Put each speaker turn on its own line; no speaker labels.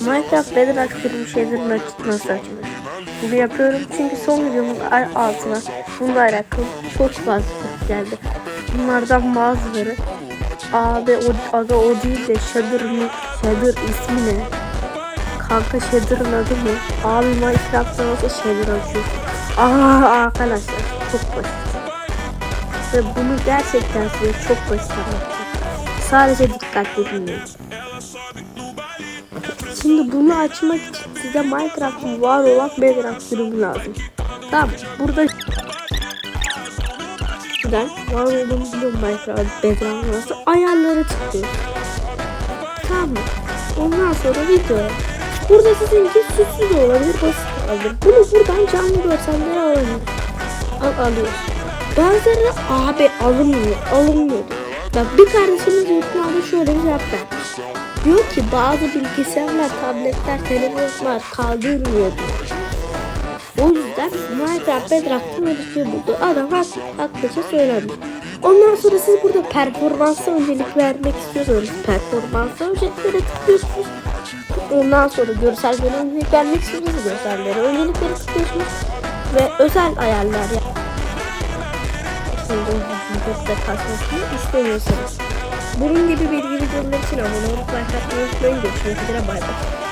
Minecraft Bedrock gibi şeylerin açık nasıl açılır? Bunu yapıyorum çünkü son videomun altına bununla alakalı çok fazla geldi. Bunlardan bazıları abi o, aga o değil de Shader mı? Shader ismi ne? Kanka Shader'ın adı mı? Abi Minecraft'ta nasıl Shader açıyor? Aa arkadaşlar çok basit. Ve bunu gerçekten size çok basit anlatacağım. Sadece dikkatli dinleyin. Şimdi bunu açmak için size Minecraft'ın var olan Bedrock sürümü lazım. Tamam burada Buradan var olduğunu biliyorum Minecraft Bedrock nasıl ayarları tıklıyor. Tamam mı? Ondan sonra videoya. Burada sizinki süslü de olabilir, basit olabilir. Bunu buradan canlı görselleri alabilir. Al alıyorsun. Bazıları abi alınmıyor, alınmıyor. Bak bir kardeşimiz YouTube'da şöyle bir cevap vermiş. Diyor ki bazı bilgisayarlar, tabletler, telefonlar kaldırmıyor. O yüzden Minecraft Bedrock'tan erişiyor buldu. Adam hak, haklıca söylemiş. Ondan sonra siz burada performansa öncelik vermek istiyorsanız performansa önceliklere tıklıyorsunuz. Ondan sonra görsellere öncelik vermek istiyorsanız görsellere öncelikleri tıklıyorsunuz. Ve özel ayarlar ya videoda kasmasını istemiyorsanız. Bunun gibi bilgi videolar için abone olup like atmayı unutmayın. Görüşmek üzere bay bay.